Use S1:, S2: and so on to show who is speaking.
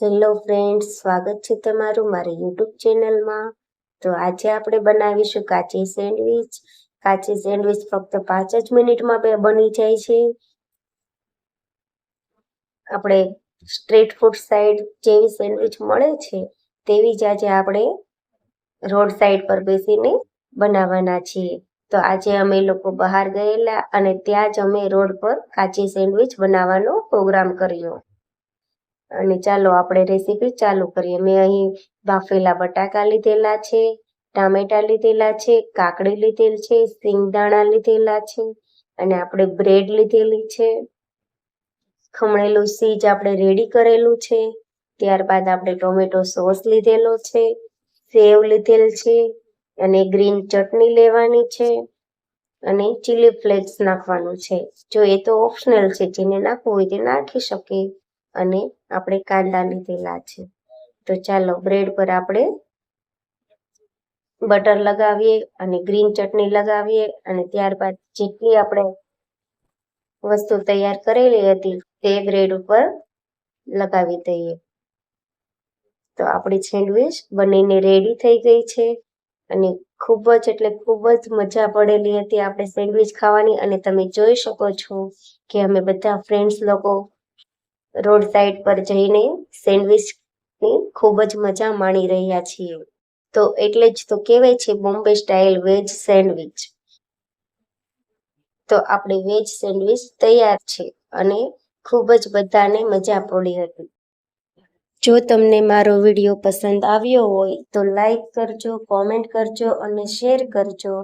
S1: Hello friends સ્વાગત છે તમારું મારી યુટ્યુબ ચેનલમાં તો આજે આપણે બનાવીશું કાચી સેન્ડવિચ. કાચી સેન્ડવિચ ફક્ત પાંચ જ મિનિટમાં બની જાય છે. આપણે સ્ટ્રીટ ફૂડ સાઈડ જેવી સેન્ડવિચ મળે છે, તેવી જ આજે આપણે રોડ સાઈડ પર બેસીને બનાવવાના છીએ. તો આજે અમે લોકો બહાર ગયેલા અને ત્યાં જ અમે રોડ પર કાચી સેન્ડવિચ બનાવવાનો પ્રોગ્રામ કર્યો. અને ચાલો આપણે રેસીપી ચાલુ કરીએ. મેં અહીં બાફેલા બટાકા લીધેલા છે, ટામેટા લીધેલા છે, કાકડી લીધેલ છે, સિંગદાણા લીધેલા છે અને આપણે બ્રેડ લીધેલી છે. ખમણેલું સીજ આપણે રેડી કરેલું છે. ત્યારબાદ આપણે ટોમેટો સોસ લીધેલો છે, સેવ લીધેલ છે અને ગ્રીન ચટણી લેવાની છે અને ચીલી ફ્લેક્સ નાખવાનું છે. જો એ તો ઓપ્શનલ છે, જેને નાખવું હોય તે નાખી શકે અને આપણે કાંદા લીધેલા છે. તો ચાલો બ્રેડ પર આપણે બટર લગાવીએ અને ગ્રીન ચટણી લગાવીએ અને ત્યારબાદ જેટલી આપણે વસ્તુ તૈયાર કરેલી હતી તે બ્રેડ ઉપર લગાવી દઈએ. તો આપણી સેન્ડવિચ બનીને રેડી થઈ ગઈ છે અને ખૂબ જ એટલે ખૂબ જ મજા પડેલી હતી આપણે સેન્ડવિચ ખાવાની અને તમે જોઈ શકો છો કે અમે બધા ફ્રેન્ડ્સ લોકો રોડ સાઈડ પર જઈને સેન્ડવિચની ખૂબ જ મજા માણી રહ્યા છીએ. તો એટલે જ તો કહેવાય છે બોમ્બે સ્ટાઇલ વેજ સેન્ડવિચ. તો આપણે વેજ સેન્ડવિચ તૈયાર છે અને ખૂબ જ બધાને મજા પડી હતી. જો તમને મારો વીડિયો પસંદ આવ્યો હોય તો લાઈક કરજો, કોમેન્ટ કરજો અને શેર કરજો.